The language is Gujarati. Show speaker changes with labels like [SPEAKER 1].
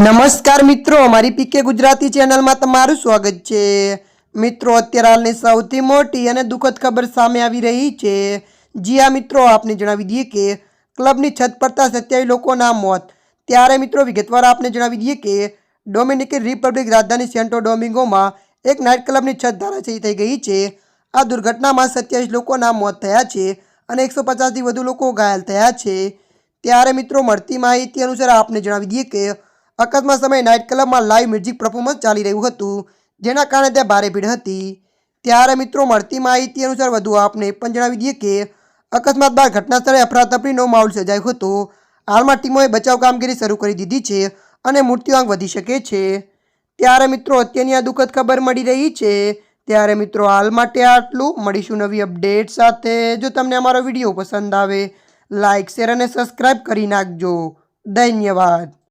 [SPEAKER 1] નમસ્કાર મિત્રો, અમારી પીકે ગુજરાતી ચેનલમાં તમારું સ્વાગત છે. મિત્રો, અત્યારે હાલની સૌથી મોટી અને દુઃખદ ખબર સામે આવી રહી છે. જી આ મિત્રો, આપને જણાવી દઈએ કે ક્લબની છત પડતા સત્યાવીસ લોકોના મોત. ત્યારે મિત્રો, વિગતવાર આપને જણાવી દઈએ કે ડોમિનિકન રિપબ્લિક રાજધાની સેન્ટો ડોમિંગોમાં એક નાઇટ ક્લબની છત ધરાશયી થઈ ગઈ છે. આ દુર્ઘટનામાં સત્યાવીસ લોકોના મોત થયા છે અને એકસો પચાસથી વધુ લોકો ઘાયલ થયા છે. ત્યારે મિત્રો, મળતી માહિતી અનુસાર આપને જણાવી દઈએ કે અકસ્માત સમયે નાઇટ ક્લબમાં લાઈવ મ્યુઝિક પરફોર્મન્સ ચાલી રહ્યું હતું, જેના કારણે ત્યાં ભારે ભીડ હતી. ત્યારે મિત્રો, મળતી માહિતી અનુસાર વધુ આપને પણ જણાવી દઈએ કે, અકસ્માત બાદ ઘટના સ્થળે અફરાતફરીનો માહોલ સર્જાયો હતો. હાલમાં ટીમોએ બચાવ કામગીરી શરૂ કરી દીધી છે અને મૃત્યુઆંક વધી શકે છે. ત્યારે મિત્રો, અત્યારની આ દુઃખદ ખબર મળી રહી છે. ત્યારે મિત્રો, હાલ માટે આટલું. મળીશું નવી અપડેટ સાથે. જો તમને અમારો વીડિયો પસંદ આવે લાઇક શેર અને સબસ્ક્રાઈબ કરી નાખજો. ધન્યવાદ.